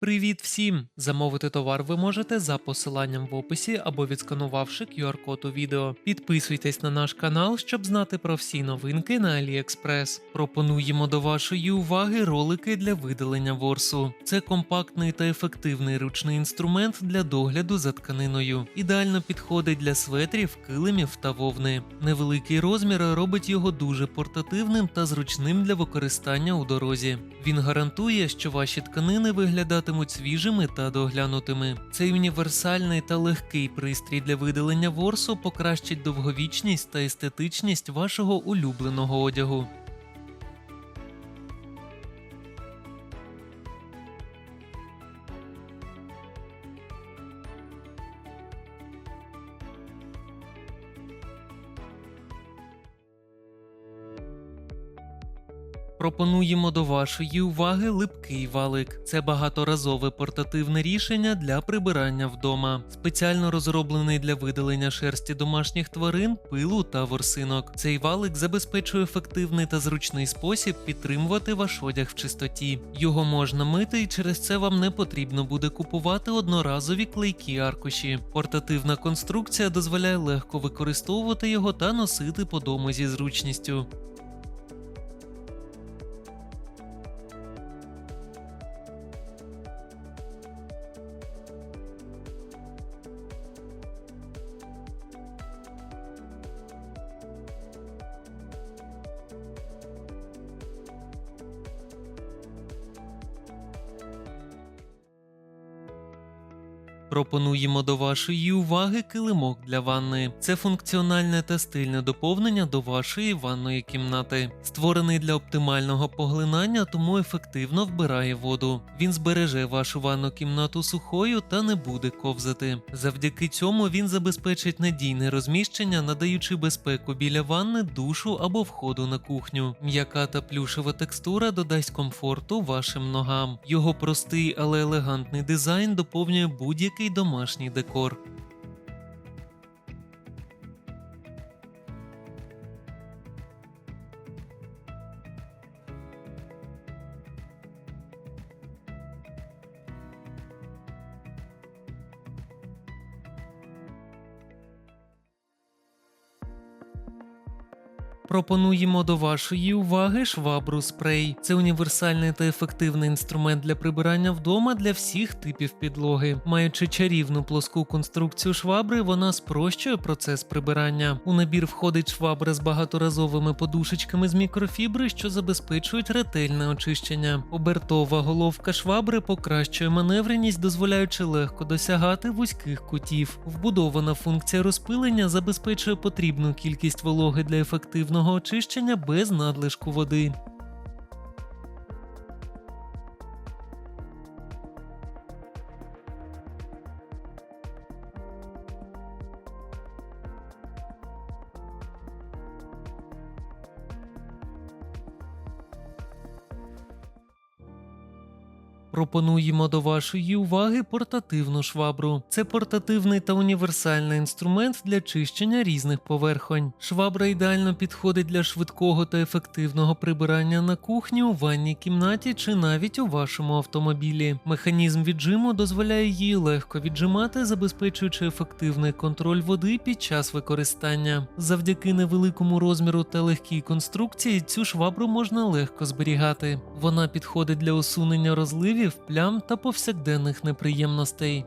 Привіт всім! Замовити товар ви можете за посиланням в описі або відсканувавши QR-код у відео. Підписуйтесь на наш канал, щоб знати про всі новинки на AliExpress. Пропонуємо до вашої уваги ролики для видалення ворсу. Це компактний та ефективний ручний інструмент для догляду за тканиною. Ідеально підходить для светрів, килимів та вовни. Невеликий розмір робить його дуже портативним та зручним для використання у дорозі. Він гарантує, що ваші тканини виглядатимуть свіжими та доглянутими. Цей універсальний та легкий пристрій для видалення ворсу покращить довговічність та естетичність вашого улюбленого одягу. Пропонуємо до вашої уваги липкий валик. Це багаторазове портативне рішення для прибирання вдома, спеціально розроблений для видалення шерсті домашніх тварин, пилу та ворсинок. Цей валик забезпечує ефективний та зручний спосіб підтримувати ваш одяг в чистоті. Його можна мити, і через це вам не потрібно буде купувати одноразові клейкі аркуші. Портативна конструкція дозволяє легко використовувати його та носити по дому зі зручністю. Пропонуємо до вашої уваги килимок для ванни. Це функціональне та стильне доповнення до вашої ванної кімнати. Створений для оптимального поглинання, тому ефективно вбирає воду. Він збереже вашу ванну кімнату сухою та не буде ковзати. Завдяки цьому він забезпечить надійне розміщення, надаючи безпеку біля ванни, душу або входу на кухню. М'яка та плюшева текстура додасть комфорту вашим ногам. Його простий, але елегантний дизайн доповнює будь-який домашній декор. Пропонуємо до вашої уваги швабру спрей. Це універсальний та ефективний інструмент для прибирання вдома для всіх типів підлоги. Маючи чарівну плоску конструкцію швабри, вона спрощує процес прибирання. У набір входить швабра з багаторазовими подушечками з мікрофібри, що забезпечують ретельне очищення. Обертова головка швабри покращує маневреність, дозволяючи легко досягати вузьких кутів. Вбудована функція розпилення забезпечує потрібну кількість вологи для ефективного очищення без надлишку води. Пропонуємо до вашої уваги портативну швабру. Це портативний та універсальний інструмент для чищення різних поверхонь. Швабра ідеально підходить для швидкого та ефективного прибирання на кухні, у ванній кімнаті чи навіть у вашому автомобілі. Механізм віджиму дозволяє її легко віджимати, забезпечуючи ефективний контроль води під час використання. Завдяки невеликому розміру та легкій конструкції цю швабру можна легко зберігати. Вона підходить для усунення розливів, плям та повсякденних неприємностей.